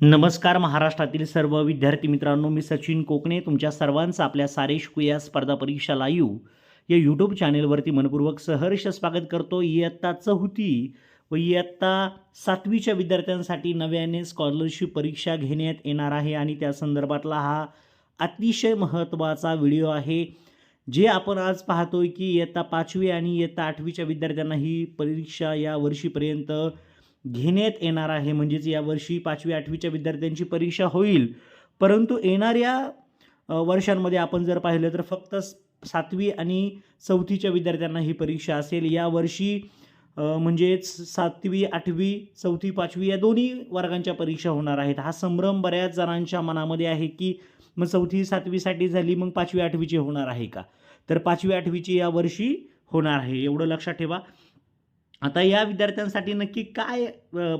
नमस्कार महाराष्ट्रातील सर्व विद्यार्थी मित्रांनो मी सचिन कोकणे. तुमच्या सर्वांचं आपल्या सारे शिकूया स्पर्धा परीक्षा लाईव्ह या यूट्यूब चॅनेलवरती मनपूर्वक सहर्ष स्वागत करतो. इयत्ता चौथी व इयत्ता सातवीच्या विद्यार्थ्यांसाठी नव्याने स्कॉलरशिप परीक्षा घेण्यात येणार आहे आणि त्या संदर्भातला हा अतिशय महत्त्वाचा व्हिडिओ आहे जे आपण आज पाहतोय की इयत्ता पाचवी आणि इयत्ता आठवीच्या विद्यार्थ्यांना ही परीक्षा या वर्षीपर्यंत घेण्यात येणार आहे. म्हणजेच यावर्षी पाचवी आठवीच्या विद्यार्थ्यांची परीक्षा होईल. परंतु येणाऱ्या वर्षांमध्ये आपण जर पाहिलं तर फक्त सातवी आणि चौथीच्या विद्यार्थ्यांना ही परीक्षा असेल. यावर्षी म्हणजेच सातवी आठवी चौथी पाचवी या दोन्ही वर्गांच्या परीक्षा होणार आहेत. हा संभ्रम बऱ्याच जणांच्या मनामध्ये आहे की मग चौथी सातवीसाठी झाली मग पाचवी आठवीची होणार आहे का? तर पाचवी आठवीची यावर्षी होणार आहे. एवढं लक्षात ठेवा. आता या विद्यार्थ्यांसाठी नक्की काय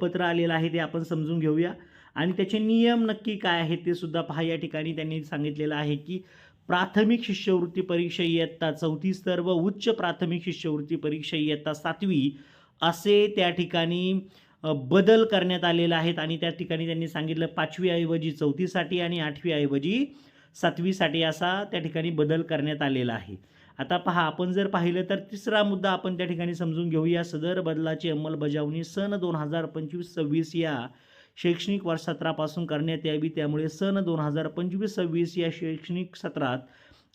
पत्र आलेलं आहे ते आपण समजून घेऊया. आणि त्याचे नियम नक्की काय आहेत ते सुद्धा पहा. या ठिकाणी त्यांनी सांगितलेलं आहे की प्राथमिक शिष्यवृत्ती परीक्षा इयत्ता चौथी स्तर व उच्च प्राथमिक शिष्यवृत्ती परीक्षा इयत्ता सातवी असे त्या ठिकाणी बदल करण्यात आलेले आहेत. आणि त्या ठिकाणी त्यांनी सांगितलं पाचवीऐवजी चौथीसाठी आणि आठवीऐवजी सातवीसाठी असा त्या ठिकाणी बदल करण्यात आलेला आहे. आता पहा आपण जर पाहिलं तर तिसरा मुद्दा आपण त्या ठिकाणी समजून घेऊया. सदर बदलाची अंमलबजावणी सन दोन हजार पंचवीस सव्वीस या शैक्षणिक वर्ष सत्रापासून करण्यात यावी. त्यामुळे सन दोन हजार पंचवीस सव्वीस या शैक्षणिक सत्रात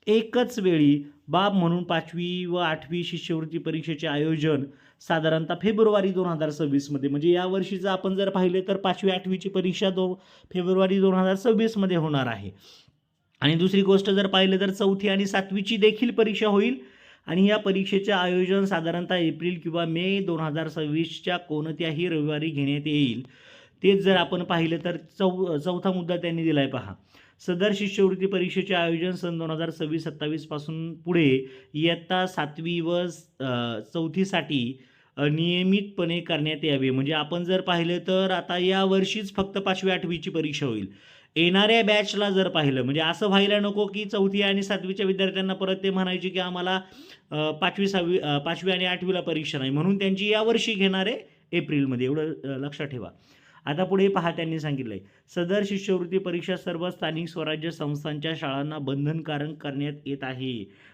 एकच वेळी बाब म्हणून पाचवी व आठवी शिष्यवृत्ती परीक्षेचे आयोजन साधारणतः फेब्रुवारी दोन हजार सव्वीसमध्ये म्हणजे या वर्षीचं आपण जर पाहिलं तर पाचवी आठवीची परीक्षा दो फेब्रुवारी दोन हजार सव्वीसमध्ये होणार आहे. आणि दुसरी गोष्ट जर पाहिलं तर चौथी आणि सातवीची देखील परीक्षा होईल. आणि या परीक्षेचे आयोजन साधारणतः एप्रिल किंवा मे दोन हजार सव्वीसच्या कोणत्याही रविवारी घेण्यात येईल. तेच जर आपण पाहिलं तर चौ चौथा मुद्दा त्यांनी दिला आहे पहा. सदर शिष्यवृत्ती परीक्षेचे आयोजन सन दोन हजार सव्वीस सत्तावीसपासून पुढे इयत्ता सातवी व चौथीसाठी नियमितपणे करण्यात यावे. म्हणजे आपण जर पाहिलं तर आता या वर्षीच फक्त पाचवी आठवीची परीक्षा होईल. येणाऱ्या बॅचला जर पाहिलं म्हणजे असं व्हायला नको की चौथी आणि सातवीच्या विद्यार्थ्यांना परत ते म्हणायचे की आम्हाला पाचवी सहावी पाचवी आणि आठवीला परीक्षा नाही. म्हणून त्यांची यावर्षी घेणार आहे एप्रिलमध्ये. एवढं लक्षात ठेवा. आता पुढे पहा त्यांनी सांगितलं आहे सदर शिष्यवृत्ती परीक्षा सर्व स्थानिक स्वराज्य संस्थांच्या शाळांना बंधनकारक करण्यात येत आहे.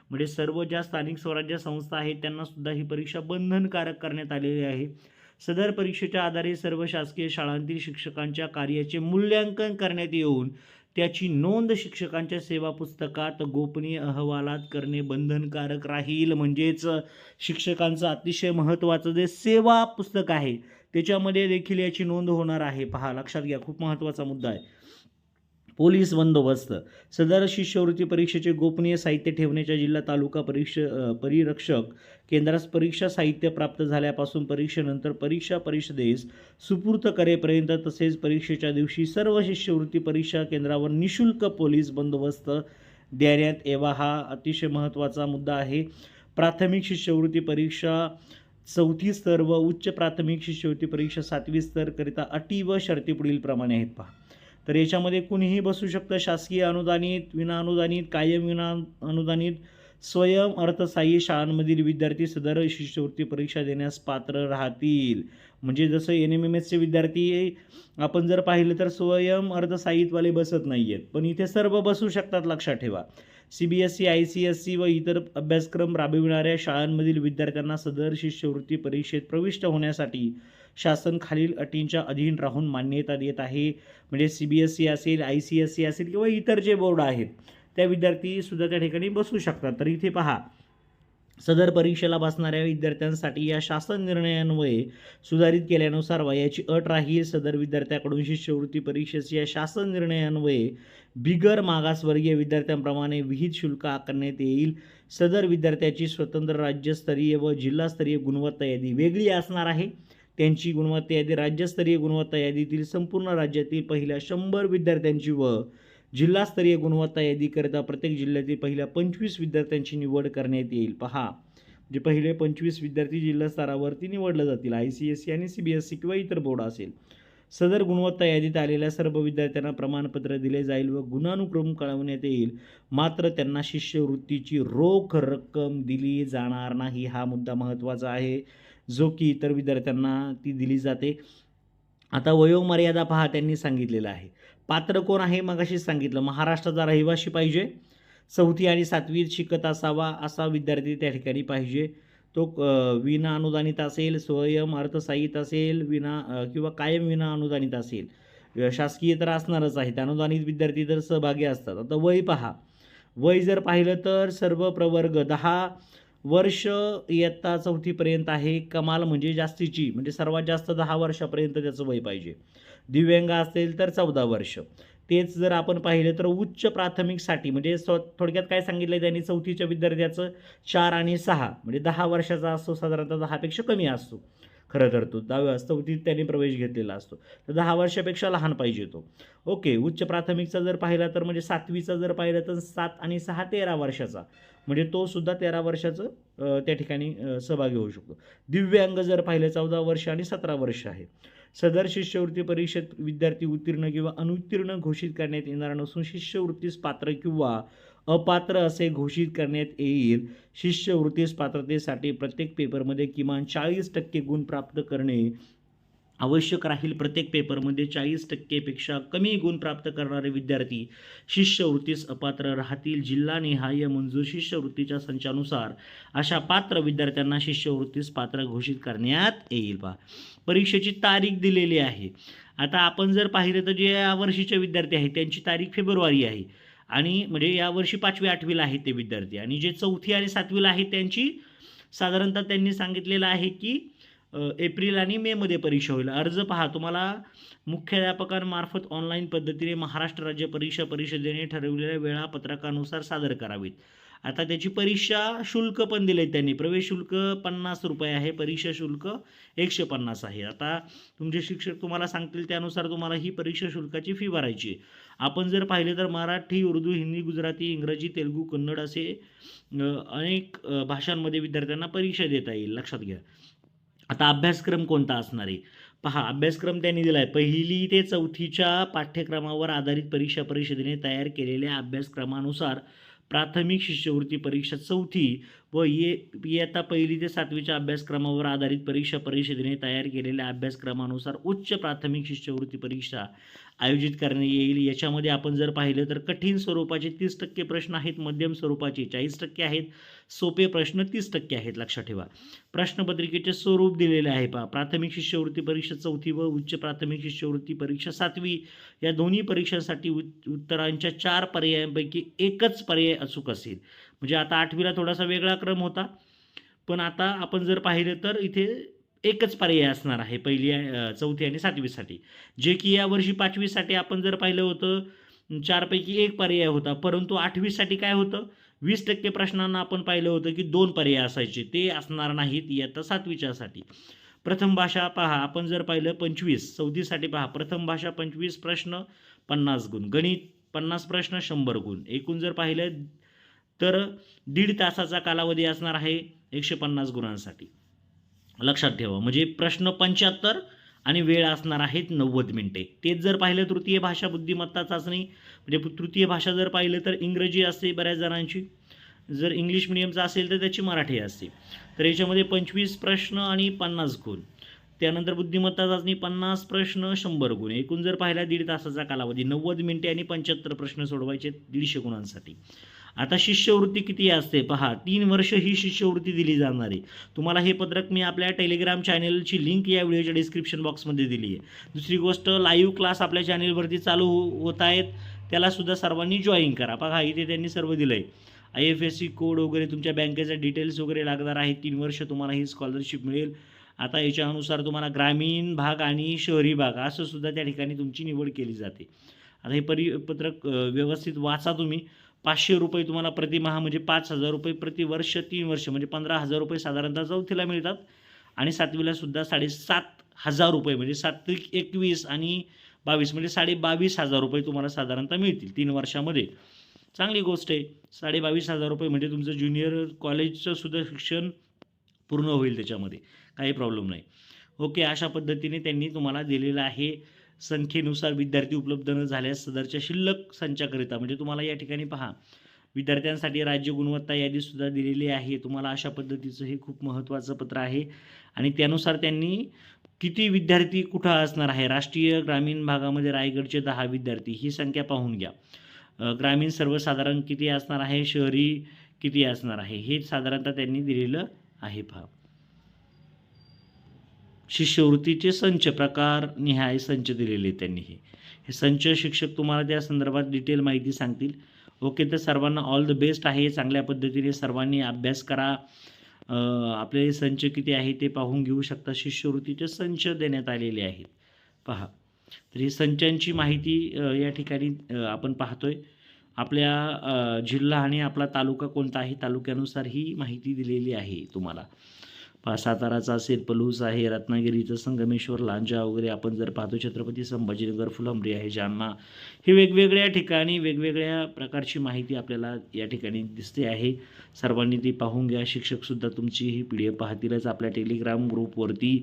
म्हणजे सर्व ज्या स्थानिक स्वराज्य संस्था आहेत त्यांना सुद्धा ही परीक्षा बंधनकारक करण्यात आलेली आहे. सदर परीक्षेच्या आधारे सर्व शासकीय शाळांतील शिक्षकांच्या कार्याचे मूल्यांकन करण्यात येऊन त्याची नोंद शिक्षकांच्या सेवा पुस्तकात गोपनीय अहवालात करणे बंधनकारक राहील. म्हणजेच शिक्षकांचं अतिशय महत्त्वाचं जे सेवा पुस्तक आहे त्याच्यामध्ये देखील याची नोंद होणार आहे. पहा लक्षात घ्या खूप महत्त्वाचा मुद्दा आहे. पोलीस बंदोबस्त. सदर शिष्यवृत्ती परीक्षेचे गोपनीय साहित्य ठेवण्याच्या जिल्हा तालुका परीक्ष परिरक्षक केंद्रास परीक्षा साहित्य प्राप्त झाल्यापासून परीक्षेनंतर परीक्षा परिषदेस सुपूर्त करेपर्यंत तसेच परीक्षेच्या दिवशी सर्व शिष्यवृत्ती परीक्षा केंद्रावर निशुल्क पोलीस बंदोबस्त देण्यात यावा हा अतिशय महत्त्वाचा मुद्दा आहे. प्राथमिक शिष्यवृत्ती परीक्षा चौथी स्तर व उच्च प्राथमिक शिष्यवृत्ती परीक्षा सातवी स्तरकरिता अटी व शर्ती पुढीलप्रमाणे आहेत पहा. तर याच्यामध्ये कुणीही बसू शकतं. शासकीय अनुदानित विना अनुदानित कायम विना अनुदानित स्वयं अर्थसहाय्य शाळांमधील विद्यार्थी सदर शिष्यवृत्ती परीक्षा देण्यास पात्र राहतील. म्हणजे जसं एन एम एम एसचे विद्यार्थी आपण जर पाहिलं तर स्वयं अर्थसहाय्यितवाले बसत नाही आहेत पण इथे सर्व बसू शकतात लक्षात ठेवा. C B S C I C S C व इतर अभ्यासक्रम राबविणाऱ्या शाळांमधील विद्यार्थ्यांना सदर शिष्यवृत्ती परीक्षेत प्रविष्ट होण्यासाठी शासन खालील अटींच्या अधीन राहून मान्यता देत आहे. म्हणजे सी बी एस सी असेल आय सी एस सी असेल किंवा इतर जे बोर्ड आहेत त्या विद्यार्थीसुद्धा त्या ठिकाणी बसू शकतात. तर इथे पहा सदर परीक्षेला बसणाऱ्या विद्यार्थ्यांसाठी या शासन निर्णयान्वये सुधारित केल्यानुसार वयाची अट राहील. सदर विद्यार्थ्याकडून शिष्यवृत्ती परीक्षेस या शासन निर्णयान्वये बिगर मागासवर्गीय विद्यार्थ्यांप्रमाणे विहित शुल्क आकारण्यात येईल. सदर विद्यार्थ्याची स्वतंत्र राज्यस्तरीय व जिल्हास्तरीय गुणवत्ता यादी वेगळी असणार आहे. त्यांची गुणवत्ता यादी राज्यस्तरीय गुणवत्ता यादीतील संपूर्ण राज्यातील पहिल्या शंभर विद्यार्थ्यांची व जिल्हास्तरीय गुणवत्ता यादीकरिता प्रत्येक जिल्ह्यातील पहिल्या पंचवीस विद्यार्थ्यांची निवड करण्यात येईल. पहा जे पहिले पंचवीस विद्यार्थी जिल्हा स्तरावरती निवडले जातील आय सी एस सी आणि सी बी एस सी किंवा इतर बोर्ड असेल. सदर गुणवत्ता यादीत आलेल्या सर्व विद्यार्थ्यांना प्रमाणपत्र दिले जाईल व गुणानुक्रम कळवण्यात येईल. मात्र त्यांना शिष्यवृत्तीची रोख रक्कम दिली जाणार नाही हा मुद्दा महत्त्वाचा आहे. जो की इतर विद्यार्थ्यांना ती दिली जाते. आता वयोमर्यादा पहा त्यांनी सांगितलेलं आहे. पात्र कोण आहे? मगाशी सांगितलं. महाराष्ट्राचा रहिवाशी पाहिजे. चौथी आणि सातवीत शिकत असावा असा विद्यार्थी त्या ठिकाणी पाहिजे. तो विना अनुदानित असेल स्वयं अर्थसाहित असेल विना किंवा कायम विना अनुदानित असेल. शासकीय तर असणारच आहेत अनुदानित विद्यार्थी तर सहभागी असतात. आता वय पहा. वय जर पाहिलं तर सर्व प्रवर्ग दहा वर्ष इयत्ता चौथीपर्यंत आहे. कमाल म्हणजे जास्तीची म्हणजे सर्वात जास्त दहा वर्षापर्यंत त्याचं वय पाहिजे. दिव्यांग असेल तर चौदा वर्ष. तेच जर आपण पाहिलं तर उच्च प्राथमिकसाठी म्हणजे स्व थोडक्यात काय सांगितलं त्यांनी चौथीच्या विद्यार्थ्याचं? चार आणि सहा म्हणजे दहा वर्षाचा असतो साधारणतः दहापेक्षा कमी असतो. खरं तर तो दहाव्या चौथीत त्यांनी प्रवेश घेतलेला असतो. तर दहा वर्षापेक्षा लहान पाहिजे तो. ओके उच्च प्राथमिकचा जर पाहिला तर म्हणजे सातवीचा जर पाहिलं तर सात आणि सहा तेरा वर्षाचा. म्हणजे तो सुद्धा तेरा वर्षाचं त्या ठिकाणी सहभागी होऊ शकतो. दिव्यांग जर पाहिलं चौदा वर्ष आणि सतरा वर्ष आहे. सदर शिष्यवृत्ती परीक्षेत विद्यार्थी उत्तीर्ण किंवा अनुत्तीर्ण घोषित करण्यात येणार नसून शिष्यवृत्तीस पात्र किंवा अपात्र असे घोषित करण्यात येईल. शिष्यवृत्तीस पात्रतेसाठी प्रत्येक पेपरमध्ये किमान चाळीस टक्के गुण प्राप्त करणे आवश्यक राहील. प्रत्येक पेपरमध्ये चाळीस टक्केपेक्षा कमी गुण प्राप्त करणारे विद्यार्थी शिष्यवृत्तीस अपात्र राहतील. जिल्हानिहाय मंजूर शिष्यवृत्तीच्या संचानुसार अशा पात्र विद्यार्थ्यांना शिष्यवृत्तीस पात्र घोषित करण्यात येईल. बा परीक्षेची तारीख दिलेली आहे. आता आपण जर पाहिलं तर जे यावर्षीचे विद्यार्थी आहेत त्यांची तारीख फेब्रुवारी आहे. आणि म्हणजे यावर्षी पाचवी आठवीला आहेत ते विद्यार्थी. आणि जे चौथी आणि सातवीला आहेत त्यांची साधारणतः त्यांनी सांगितलेलं आहे की एप्रिल आणि मेमध्ये परीक्षा होईल. अर्ज पहा तुम्हाला मुख्याध्यापकांमार्फत ऑनलाईन पद्धतीने महाराष्ट्र राज्य परीक्षा परिषदेने ठरवलेल्या वेळापत्रकानुसार सादर करावीत. आता त्याची परीक्षा शुल्क पण दिले त्यांनी. प्रवेश शुल्क पन्नास रुपये आहे परीक्षा शुल्क एकशे पन्नास आहे. आता तुमचे शिक्षक तुम्हाला सांगतील त्यानुसार तुम्हाला ही परीक्षा शुल्काची फी भरायची आहे. आपण जर पाहिले तर मराठी उर्दू हिंदी गुजराती इंग्रजी तेलुगू कन्नड असे अनेक भाषांमध्ये विद्यार्थ्यांना परीक्षा देता येईल. लक्षात घ्या. आता अभ्यासक्रम कोणता असणार आहे? पहा अभ्यासक्रम त्यांनी दिला आहे पहिली ते चौथीच्या पाठ्यक्रमावर आधारित परीक्षा परिषदेने तयार केलेल्या अभ्यासक्रमानुसार प्राथमिक शिष्यवृत्ती परीक्षा चौथी व ये इयत्ता पहिली ते सातवीच्या अभ्यासक्रमावर आधारित परीक्षा परिषदेने तयार केलेल्या अभ्यासक्रमानुसार उच्च प्राथमिक शिष्यवृत्ती परीक्षा आयोजित करण्यात येईल. याच्यामध्ये आपण जर पाहिलं तर कठीण स्वरूपाचे तीस टक्के प्रश्न आहेत मध्यम स्वरूपाचे चाळीस टक्के आहेत सोपे प्रश्न तीस टक्के आहेत. लक्षात ठेवा. प्रश्नपत्रिकेचे स्वरूप दिलेले आहे पहा. प्राथमिक शिष्यवृत्ती परीक्षा चौथी व उच्च प्राथमिक शिष्यवृत्ती परीक्षा सातवी या दोन्ही परीक्षांसाठी उत्तरांच्या चार पर्यायांपैकी एकच पर्याय अचूक असेल. म्हणजे आता आठवीला थोडासा वेगळा क्रम होता. पण आता आपण जर पाहिलं तर इथे एकच पर्याय असणार आहे पहिली चौथी आणि सातवीसाठी. जे की यावर्षी पाचवीसाठी आपण जर पाहिलं होतं चारपैकी एक पर्याय होता. परंतु आठवीसाठी काय होतं? वीस टक्के प्रश्नांना आपण पाहिलं होतं की दोन पर्याय असायचे. ते असणार नाहीत इयत्ता सातवीच्यासाठी. प्रथम भाषा पहा. आपण जर पाहिलं पंचवीस चौथीसाठी पहा. प्रथम भाषा पंचवीस प्रश्न पन्नास गुण. गणित पन्नास प्रश्न शंभर गुण. एकूण जर पाहिलं तर दीड तासाचा कालावधी असणार आहे एकशे पन्नास गुणांसाठी. लक्षात ठेवा. म्हणजे प्रश्न पंच्याहत्तर आणि वेळ असणार आहेत नव्वद मिनिटे. तेच जर पाहिलं तृतीय भाषा बुद्धिमत्ता चाचणी म्हणजे तृतीय भाषा जर पाहिलं तर इंग्रजी असते बऱ्याच जणांची. जर इंग्लिश मिडियमचं असेल तर त्याची मराठी असते. तर याच्यामध्ये पंचवीस प्रश्न आणि पन्नास गुण. त्यानंतर बुद्धिमत्ता चाचणी पन्नास प्रश्न शंभर गुण. एकूण जर पाहिला दीड तासाचा कालावधी नव्वद मिनिटे आणि पंच्याहत्तर प्रश्न सोडवायचे दीडशे गुणांसाठी. आता शिष्यवृत्ती किती असते? पहा तीन वर्ष ही शिष्यवृत्ती दिली जाणार आहे. तुम्हाला हे पत्रक मी आपल्या टेलिग्राम चॅनलची लिंक या व्हिडिओच्या डिस्क्रिप्शन बॉक्समध्ये दिली आहे. दुसरी गोष्ट लाईव्ह क्लास आपल्या चॅनेलवरती चालू होत आहेत. त्यालासुद्धा सर्वांनी जॉईन करा. बघा इथे त्यांनी सर्व दिलं आहे I F S C code वगैरे तुमच्या बँकेचे डिटेल्स वगैरे लागणार आहे तीन वर्ष तुम्हाला ही स्कॉलरशिप मिळेल. आता याच्यानुसार तुम्हाला ग्रामीण भाग आणि शहरी भाग असं सुद्धा त्या ठिकाणी तुमची निवड केली जाते. आता हे परिपत्रक पत्रक व्यवस्थित वाचा तुम्ही. पाचशे रुपये तुम्हाला प्रतिमहा म्हणजे पाच हजार रुपये प्रति वर्ष तीन वर्ष म्हणजे पंधरा हजार रुपये साधारणतः चौथीला मिळतात. आणि सातवीला सुद्धा साडेसात हजार रुपये म्हणजे सात एकवीस आणि बावीस म्हणजे साडे बावीस हजार रुपये तुम्हाला साधारणतः मिळतील तीन वर्षामध्ये. चांगली गोष्ट आहे. साडे बावीस हजार रुपये म्हणजे तुमचं ज्युनियर कॉलेजचं सुद्धा शिक्षण पूर्ण होईल त्याच्यामध्ये. काही प्रॉब्लेम नाही. ओके अशा पद्धतीने त्यांनी तुम्हाला दिलेलं आहे संख्येनुसार विद्यार्थी उपलब्ध न झाल्यास सदरच्या शिल्लक संचाकरिता म्हणजे तुम्हाला या ठिकाणी पहा विद्यार्थ्यांसाठी राज्य गुणवत्ता यादीसुद्धा दिलेली आहे. तुम्हाला अशा पद्धतीचं हे खूप महत्त्वाचं पत्र आहे. आणि त्यानुसार त्यांनी किती विद्यार्थी कुठं असणार आहे? राष्ट्रीय ग्रामीण भागामध्ये रायगडचे दहा विद्यार्थी ही संख्या पाहून घ्या. ग्रामीण सर्वसाधारण किती असणार आहे? शहरी किती असणार आहे? हे साधारणतः त्यांनी दिलेलं आहे. पहा. शिष्यवृत्तीचे संच प्रकार निहाय संच दिलेले आहेत त्यांनी हे. हे संच शिक्षक तुम्हाला त्या संदर्भात डिटेल माहिती सांगतील. ओके तर सर्वांना ऑल द बेस्ट आहे. चांगल्या पद्धतीने सर्वांनी अभ्यास करा. आपले संच किती आहे ते पाहून घेऊ शकता. शिष्यवृत्तीचे संच देण्यात आलेले आहेत. पहा. तर ही संचांची माहिती या ठिकाणी आपण पाहतोय. आपल्या जिल्हा आणि आपला तालुका कोणता आहे? तालुक्यानुसार ही माहिती दिलेली आहे तुम्हाला. साताराचा असेल पलूस आहे रत्नागिरीचं संगमेश्वर लांजा वगैरे आपण जर पाहतो छत्रपती संभाजीनगर फुलंब्री आहे जालना. हे वेगवेगळ्या ठिकाणी वेगवेगळ्या प्रकारची माहिती आपल्याला या ठिकाणी दिसते आहे. सर्वांनी ती पाहून घ्या. शिक्षकसुद्धा तुमची ही पी डी एफ पाहतीलच आपल्या टेलिग्राम ग्रुपवरती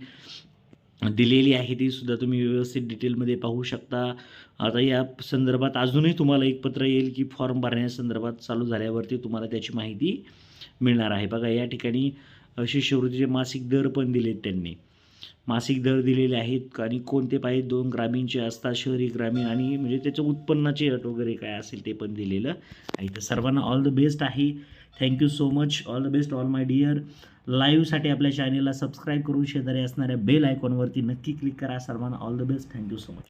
दिलेली आहे. ती सुद्धा तुम्ही व्यवस्थित डिटेलमध्ये पाहू शकता. आता या संदर्भात अजूनही तुम्हाला एक पत्र येईल की फॉर्म भरण्यासंदर्भात चालू झाल्यावरती तुम्हाला त्याची माहिती मिळणार आहे. बघा या ठिकाणी शिष्यवृत्तीचे मासिक दर पण दिलेत त्यांनी. मासिक दर दिलेले आहेत आणि कोणते पाहिजे दोन ग्रामीणचे असतात शहरी ग्रामीण आणि म्हणजे त्याचं उत्पन्नाची अट वगैरे काय असेल ते पण दिलेलं आहे. तर सर्वांना ऑल द बेस्ट आहे. Thank you so much all the best all my dear लाईव्हसाठी आपल्या चॅनेलला सबस्क्राईब करून शेजारी असणाऱ्या बेल आयकॉनवरती नक्की क्लिक करा. सर्वांना all the best thank you so much